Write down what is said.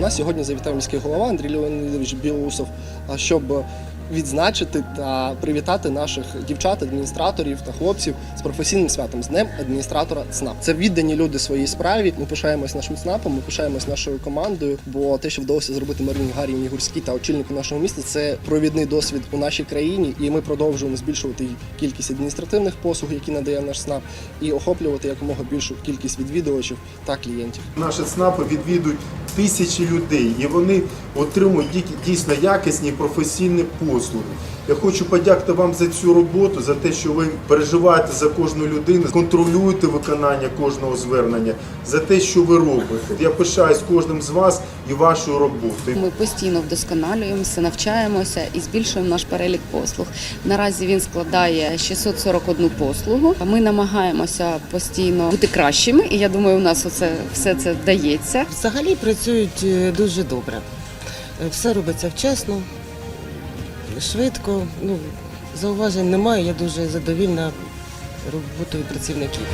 нас сьогодні завітав міський голова Андрій Леонідович Білоусов, щоб відзначити та привітати наших дівчат, адміністраторів та хлопців з професійним святом з днем адміністратора ЦНАП. Це віддані люди своїй справі. Ми пишаємось нашим ЦНАПом, ми пишаємось нашою командою. Бо те, що вдалося зробити Марині Гарівні Гурській та очільнику нашого міста, це провідний досвід у нашій країні, і ми продовжуємо збільшувати кількість адміністративних послуг, які надає наш ЦНАП, і охоплювати якомога більшу кількість відвідувачів та клієнтів. Наші ЦНАПи відвідують тисячі людей, і вони отримують дійсно якісні професійні послуги. Я хочу подякувати вам за цю роботу, за те, що ви переживаєте за кожну людину, контролюєте виконання кожного звернення, за те, що ви робите. Я пишаюсь кожним з вас і вашою роботою. Ми постійно вдосконалюємося, навчаємося і збільшуємо наш перелік послуг. Наразі він складає 641 послугу. Ми намагаємося постійно бути кращими, і я думаю, у нас оце все це вдається. Взагалі працюють е, дуже добре. Е, Все робиться вчасно, швидко. Ну, зауважень немає. Я дуже задовільна роботою працівників.